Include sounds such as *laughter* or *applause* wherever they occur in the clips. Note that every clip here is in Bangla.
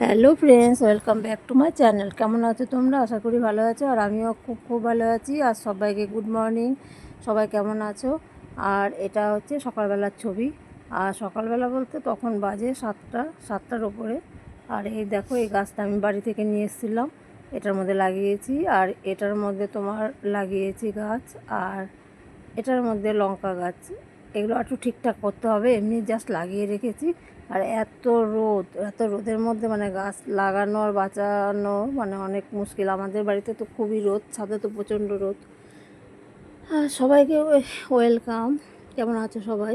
Hello friends, welcome back to my channel. কেমন আছো তোমরা? আশা করি ভালো আছো, আর আমিও খুব খুব ভালো আছি। আর সবাইকে গুড মর্নিং। সবাই কেমন আছো? আর এটা হচ্ছে সকালবেলার ছবি। আর সকালবেলা বলতে তখন বাজে সাতটা, সাতটার ওপরে আর এই দেখো, এই গাছটা আমি বাড়ি থেকে নিয়ে এসেছিলাম। এটার মধ্যে লাগিয়েছি। আর এটার মধ্যে তোমার লাগিয়েছি গাছ। আর এটার মধ্যে লঙ্কা গাছ। এগুলো একটু ঠিকঠাক করতে হবে। এমনি জাস্ট লাগিয়ে রেখেছি। আর এত রোদ, এত রোদের মধ্যে মানে গাছ লাগানো আর বাঁচানো মানে অনেক মুশকিল। আমাদের বাড়িতে তো খুবই রোদ, ছাদে তো প্রচণ্ড রোদ। সবাইকে ওয়েলকাম। কেমন আছো সবাই?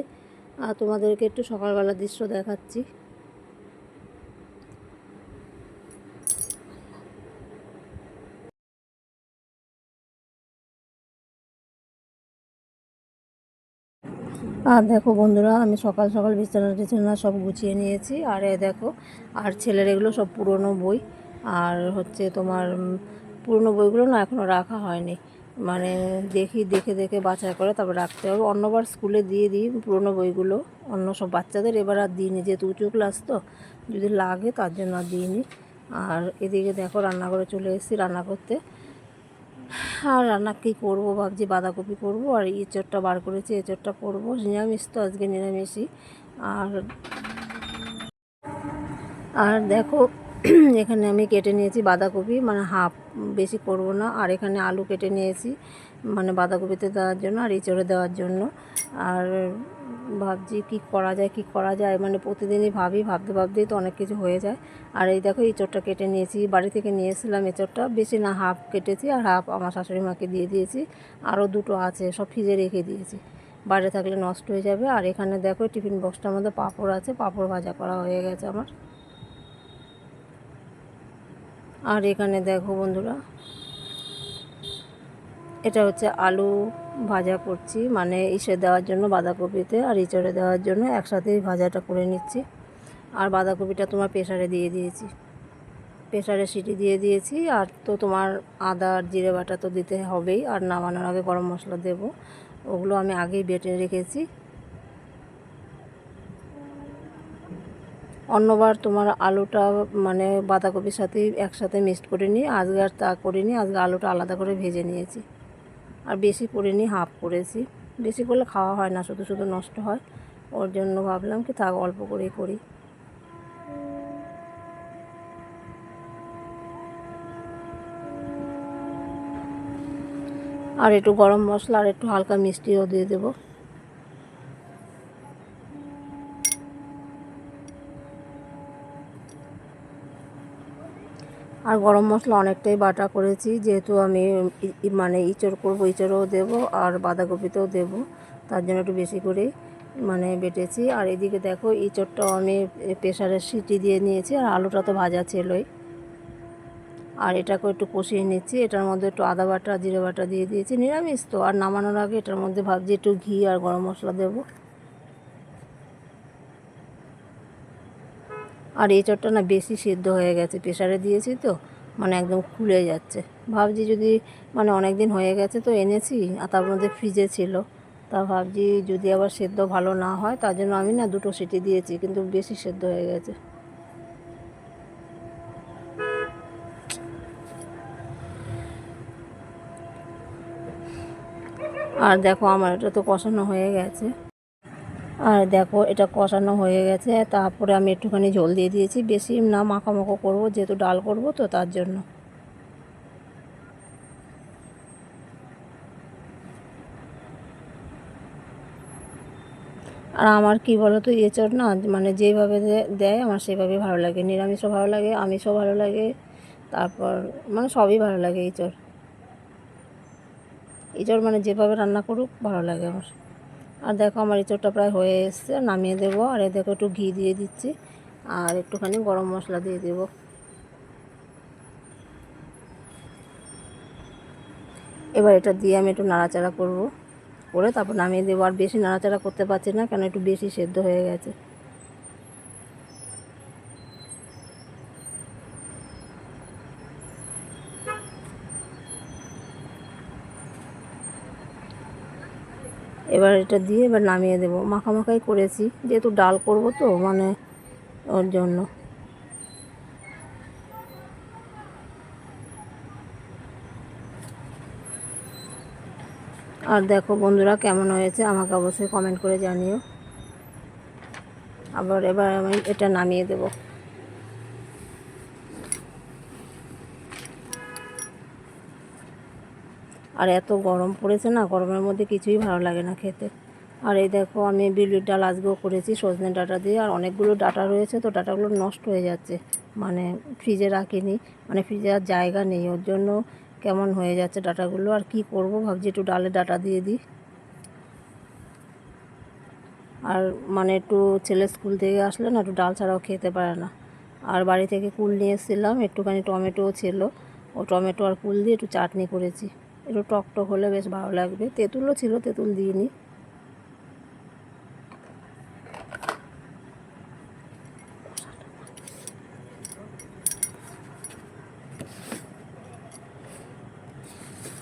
তোমাদেরকে একটু সকালবেলা দৃশ্য দেখাচ্ছি। আর দেখো বন্ধুরা, আমি সকাল সকাল বিছানা টিছানা সব গুছিয়ে নিয়েছি। আর এ দেখো, আর ছেলের এগুলো সব পুরনো বই। আর হচ্ছে তোমার পুরনো বইগুলো না এখনও রাখা হয়নি। মানে দেখি, দেখে দেখে বাছাই করে তারপর রাখতে হবে। অন্যবার স্কুলে দিয়ে দিই পুরনো বইগুলো। অন্য সব বাচ্চাদের এবার আর দিইনি, যেহেতু উঁচু ক্লাস তো। যদি লাগে তার জন্য আর দিইনি। আর এদিকে দেখো রান্নাঘরে চলে এসেছি রান্না করতে। আর রান্না কী করব ভাবছি, বাঁধাকপি করব আর এঁচড়টা বার করেছি, এঁচড়টা করব। নিরামিষ তো আজকে নিরামিষই। আর আর দেখো *clears throat* এখানে আমি কেটে নিয়েছি বাঁধাকপি মানে হাফ, বেশি করব না। আর এখানে আলু কেটে নিয়েছি মানে বাঁধাকপিতে দেওয়ার জন্য আর এঁচড়ে দেওয়ার জন্য। আর ভাবছি কি করা যায়, কি করা যায়? মানে প্রতিদিনই ভাবি, ভাবতে, ভাবতেই তো অনেক কিছু হয়ে যায়। আর এই দেখো, এঁচড়টা কেটে নিয়েছি। বাড়ি থেকে নিয়ে এসেছিলাম এঁচড়টা। বেশি না, হাফ কেটেছি আর হাফ আমার শাশুড়ি মাকে দিয়ে দিয়েছি। আরও দুটো আছে, সব ফ্রিজে রেখে দিয়েছি। বাইরে থাকলে নষ্ট হয়ে যাবে। আর এখানে দেখো, টিফিন বক্সটার মধ্যে পাঁপড় আছে। পাঁপড় ভাজা করা হয়ে গেছে আমার। আর এখানে দেখো বন্ধুরা, এটা হচ্ছে আলু ভাজা করছি মানে ইসে দেওয়ার জন্য বাঁধাকপিতে আর ইঁচড়ে দেওয়ার জন্য একসাথেই ভাজাটা করে নিচ্ছি। আর বাঁধাকপিটা তোমার প্রেশারে দিয়ে দিয়েছি। প্রেশারে সিটি দিয়ে দিয়েছি, আর তো তোমার আদা আর জিরে বাটা তো দিতে হবেই, আর নামানোর আগে গরম মশলা দেব। ওগুলো আমি আগেই বেটে রেখেছি। অন্যবার তোমার আলুটা মানে বাঁধাকপির সাথে একসাথে মিক্সড করে নিই আজকে আর তা করিনি, আজকে আলুটা আলাদা করে ভেজে নিয়েছি। আর বেশি করিনি, হাফ করেছি। বেশি করলে খাওয়া হয় না, শুধু শুধু নষ্ট হয়। ওর জন্য ভাবলাম কি থাক, অল্প করেই করি। আর একটু গরম মশলা আর একটু হালকা মিষ্টিও দিয়ে দেবো। আর গরম মশলা অনেকটাই বাটা করেছি, যেহেতু আমি মানে ইঁচড় করব, ইঁচড়ও দেবো আর বাঁধাকপিতেও দেবো, তার জন্য একটু বেশি করেই মানে বেটেছি। আর এদিকে দেখো, ইঁচড়টাও আমি প্রেশারের সিটি দিয়ে নিয়েছি আর আলুটা তো ভাজা ছিলই। আর এটাকে একটু কষিয়ে নিচ্ছি, এটার মধ্যে একটু আদা বাটা, জিরে বাটা দিয়ে দিয়েছি, নিরামিষ তো। আর নামানোর আগে এটার মধ্যে ভাবছি একটু ঘি আর গরম মশলা দেবো। আর এই চটটা না বেশি সিদ্ধ হয়ে গেছে প্রেশারে দিয়েছি তো মানে একদম খুলে যাচ্ছে। ভাবছি যদি মানে অনেক দিন হয়ে গেছে তো এনেছি, আর তার মধ্যে ফ্রিজে ছিল। তা ভাবছি যদি আবার সেদ্ধ ভালো না হয়, তার জন্য আমি না দুটো সিটি দিয়েছি, কিন্তু বেশি সেদ্ধ হয়ে গেছে। আর দেখো আমার এটা তো কষানো হয়ে গেছে। আর দেখো, এটা কষানো হয়ে গেছে। তারপরে আমি একটুখানি জল দিয়ে দিয়েছি। বেশি না মাখামাখো করব, যেহেতু ডাল করব, তো তার জন্য। আর আমার কি বলো তো এঁচড় না মানে যেভাবে দেয়, আমার সেভাবেই ভালো লাগে। নিরামিষও ভালো লাগে, আমিষও ভালো লাগে। তারপর মানে সবই ভালো লাগে এঁচড়। এঁচড় মানে যেভাবে রান্না করুক, ভালো লাগে আমার। আর দেখো আমার ইঁচড়টা প্রায় হয়ে এসছে, নামিয়ে দেবো। আর এ দেখো একটু ঘি দিয়ে দিচ্ছি, আর একটুখানি গরম মশলা দিয়ে দেব। এবার এটা দিয়ে আমি একটু নাড়াচাড়া করব, করে তারপর নামিয়ে দেবো। আর বেশি নাড়াচাড়া করতে পারছি না, কেন একটু বেশি সেদ্ধ হয়ে গেছে। এবার এটা দিয়ে এবার নামিয়ে দেবো। মাখামাখাই করেছি। যেহেতু ডাল করব তো মানে ওর জন্য। আর দেখো বন্ধুরা কেমন হয়েছে, আমাকে অবশ্যই কমেন্ট করে জানিও। আবার এবার আমি এটা নামিয়ে দেবো। আর এত গরম পড়েছে না, গরমের মধ্যে কিছুই ভালো লাগে না খেতে। আর এই দেখো, আমি বিউলির ডাল আজকেও করেছি, সজনে ডাটা দিয়ে, আর অনেকগুলো ডাটা রয়েছে তো ডাটাগুলো নষ্ট হয়ে যাচ্ছে। মানে ফ্রিজে রাখিনি মানে ফ্রিজে আর জায়গা নেই, ওর জন্য কেমন হয়ে যাচ্ছে ডাটাগুলো, আর কি করব ভাবছি একটু ডালে ডাটা দিয়ে দিই। আর মানে একটু ছেলে স্কুল থেকে আসলে না, একটু ডাল ছাড়াও খেতে পারে না। আর বাড়ি থেকে কুল নিয়ে এসেছিলাম, একটুখানি টমেটোও ছিল, ও টমেটো আর কুল দিয়ে একটু চাটনি করেছি। একটু টক টক হলে বেশ ভালো লাগবে। তেঁতুলও ছিল, তেঁতুল দিইনি।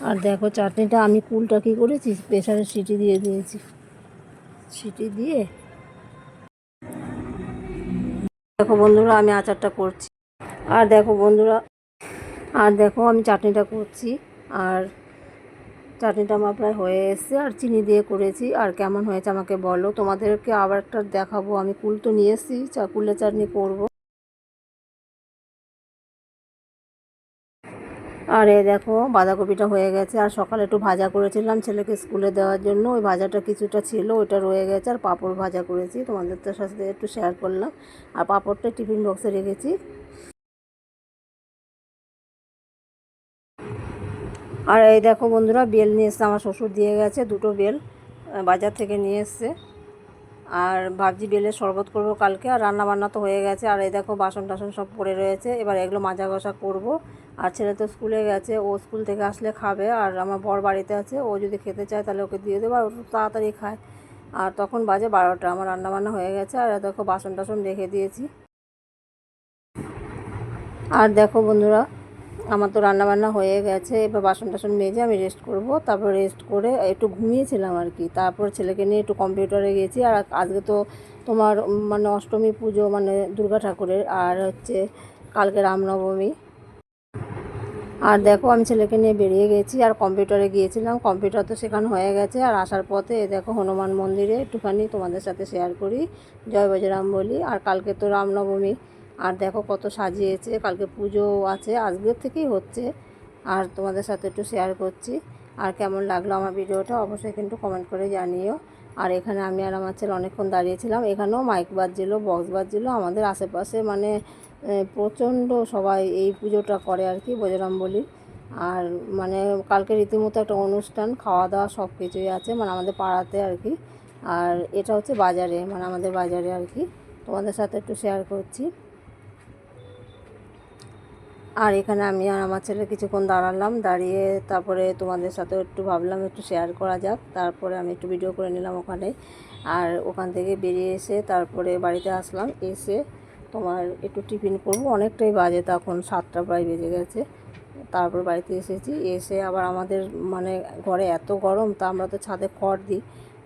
আর দেখো চাটনিটা, আমি কুলটা কী করেছি? প্রেশারে সিটি দিয়ে দিয়েছি। সিটি দিয়ে দেখো বন্ধুরা, আমি আচারটা করছি। আর দেখো বন্ধুরা, আর দেখো আমি চাটনিটা করছি। আর চাটনিটা আমার প্রায় হয়ে এসছে, আর চিনি দিয়ে করেছি। আর কেমন হয়েছে আমাকে বলো। তোমাদেরকে আবার একটা দেখাবো। আমি কুল তো নিয়ে এসেছি, চা, কুলের চাটনি করব। আর এ দেখো, বাঁধাকপিটা হয়ে গেছে। আর সকালে একটু ভাজা করেছিলাম ছেলেকে স্কুলে দেওয়ার জন্য। ওই ভাজাটা কিছুটা ছিল, ওইটা রয়ে গেছে। আর পাঁপড় ভাজা করেছি। তোমাদের তো সাথে একটু শেয়ার করলাম। আর পাঁপড়টা টিফিন বক্সে রেখেছি। আর এই দেখো বন্ধুরা, বেল নিয়ে এসছে, আমার শ্বশুর দিয়ে গেছে দুটো বেল বাজার থেকে নিয়ে এসছে। আর ভাবছি বেলের শরবত করব কালকে, আর রান্না বান্না তো হয়ে গেছে। আর এই দেখো বাসন টাসন সব পড়ে রয়েছে, এবার এগুলো মাজা ঘষা করব। আর ছেলে তো স্কুলে গেছে, ও স্কুল থেকে আসলে খাবে, আর আমার বর বাড়িতে আছে, ও যদি খেতে চায় তাহলে ওকে দিয়ে দেবো, আর ও তাড়াতাড়ি খায়। আর তখন বাজে বারোটা, আমার রান্না বান্না হয়ে গেছে, আর দেখো বাসন টাসন রেখে দিয়েছি। আর দেখো বন্ধুরা আমার তো রান্না বান্না হয়ে গেছে, এবার বাসন টাসন মেজে আমি রেস্ট করব। তারপর রেস্ট করে একটু ঘুমিয়েছিলাম আর কি। তারপর ছেলেকে নিয়ে একটু কম্পিউটারে গেছি। আর আজকে তো তোমার মানে অষ্টমী পুজো মানে দুর্গা ঠাকুরের, আর হচ্ছে কালকে রামনবমী। আর দেখো, আমি ছেলেকে নিয়ে বেরিয়ে গেছি, আর কম্পিউটারে গিয়েছিলাম। কম্পিউটার তো শেখানো হয়ে গেছে। আর আসার পথে দেখো, হনুমান মন্দিরে একটুখানি তোমাদের সাথে শেয়ার করি। জয় বজরাম বলি। আর কালকে তো রামনবমী। আর দেখো কত সাজিয়েছে, কালকে পুজো আছে, আজকের থেকেই হচ্ছে। আর তোমাদের সাথে একটু শেয়ার করছি। আর কেমন লাগল আমার ভিডিওটা অবশ্যই কিন্তু কমেন্ট করে জানিও। আর এখানে আমি আর আমার ছেলে অনেকক্ষণ দাঁড়িয়েছিলাম। এখানেও মাইক বাজছিলো বক্স বাজছিলো। আমাদের আশেপাশে মানে প্রচণ্ড সবাই এই পুজোটা করে আর কি বজরাম বলি। আর মানে কালকে রীতিমতো একটা অনুষ্ঠান, খাওয়া দাওয়া সব কিছুই আছে মানে আমাদের পাড়াতে আর কি। আর এটা হচ্ছে বাজারে মানে আমাদের বাজারে আর কি। তোমাদের সাথে একটু শেয়ার করছি। আর এখানে আমি আর আমার ছেলে কিছুক্ষণ দাঁড়ালাম, দাঁড়িয়ে তারপরে তোমাদের সাথে একটু ভাবলাম একটু শেয়ার করা যাক। তারপরে আমি একটু ভিডিও করে নিলাম ওখানে। আর ওখান থেকে বেরিয়ে এসে তারপরে বাড়িতে আসলাম। এসে তোমার একটু টিফিন করব। অনেকটাই বাজে তখন, সাতটা প্রায় বেজে গেছে। তারপর বাড়িতে এসেছি। এসে আবার আমাদের মানে ঘরে এত গরম, তা আমরা তো ছাদে খড় দিই।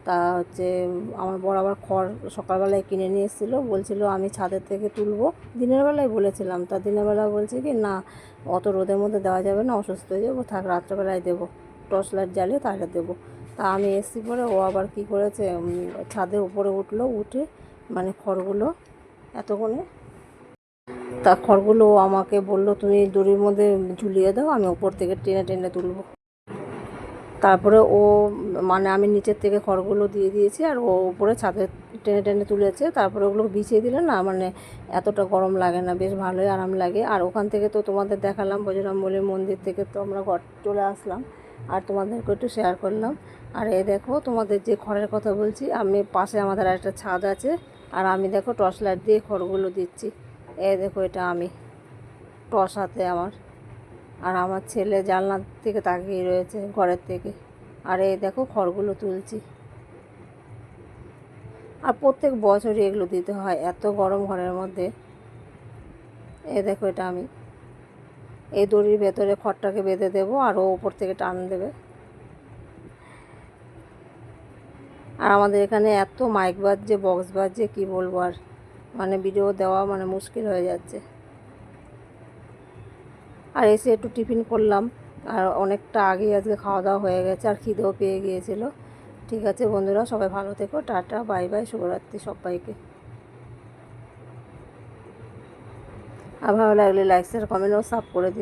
তা হচ্ছে, আমার বড় আবার খড় সকালবেলায় কিনে নিয়ে এসেছিল। বলছিল, আমি ছাদের থেকে তুলবো। দিনের বেলায় বলেছিলাম, তা দিনের বেলা বলছে কি, না, অত রোদের মধ্যে দেওয়া যাবে না, অসুস্থ হয়ে যাব, থাক, রাত্রেবেলায় দেবো। টর্চ লাইট জ্বালিয়ে তাহলে দেবো। তা আমি এসছি পরে, ও আবার কি করেছে ছাদের উপরে উঠল, উঠে মানে খড়গুলো এতক্ষণে, তা খড়গুলো আমাকে বলল, তুমি দড়ির মধ্যে ঝুলিয়ে দাও, আমি ওপর থেকে টেনে টেনে তুলবো। তারপরে ও মানে আমি নিচের থেকে খড়গুলো দিয়ে দিয়েছি আর ও উপরে ছাদে টেনে টেনে তুলেছে। তারপরে ওগুলো বিছিয়ে দিলে না মানে এতটা গরম লাগে না, বেশ ভালোই আরাম লাগে। আর ওখান থেকে তো তোমাদের দেখালাম বজরঙ্গলির মন্দির থেকে তো আমরা ঘর চলে আসলাম। আর তোমাদেরকে একটু শেয়ার করলাম। আর এ দেখো, তোমাদের যে খড়ের কথা বলছি, আমি পাশে আমাদের একটা ছাদ আছে। আর আমি দেখো, টর্চ লাইট দিয়ে খড়গুলো দিচ্ছি। এ দেখো, এটা আমি টর্চ হাতে আমার। আর আমার ছেলে জানলার থেকে তাকিয়ে রয়েছে, ঘরের থেকে আর এই দেখো খড়গুলো তুলছি। আর প্রত্যেক বছরই এগুলো দিতে হয়, এত গরম ঘরের মধ্যে। এ দেখো এটা আমি। এই দড়ির ভেতরে খড়টাকে বেঁধে দেবো, আর ও ওপর থেকে টান দেবে। আর আমাদের এখানে এত মাইক বাজছে, বক্স বাজছে, কি বলব আর। মানে ভিডিও দেওয়া মানে মুশকিল হয়ে যাচ্ছে। আর এসে একটু টিফিন করলাম। আর অনেকটা আগেই আজকে খাওয়া দাওয়া হয়ে গেছে আর খিদেও পেয়ে গিয়েছিল। ঠিক আছে বন্ধুরা, সবাই ভালো থেকো, টাটা, বাই বাই, শুভরাত্রি সবাইকে। আর ভালো লাগলে লাইক শেয়ার কমেন্ট ও সাব করে দিও।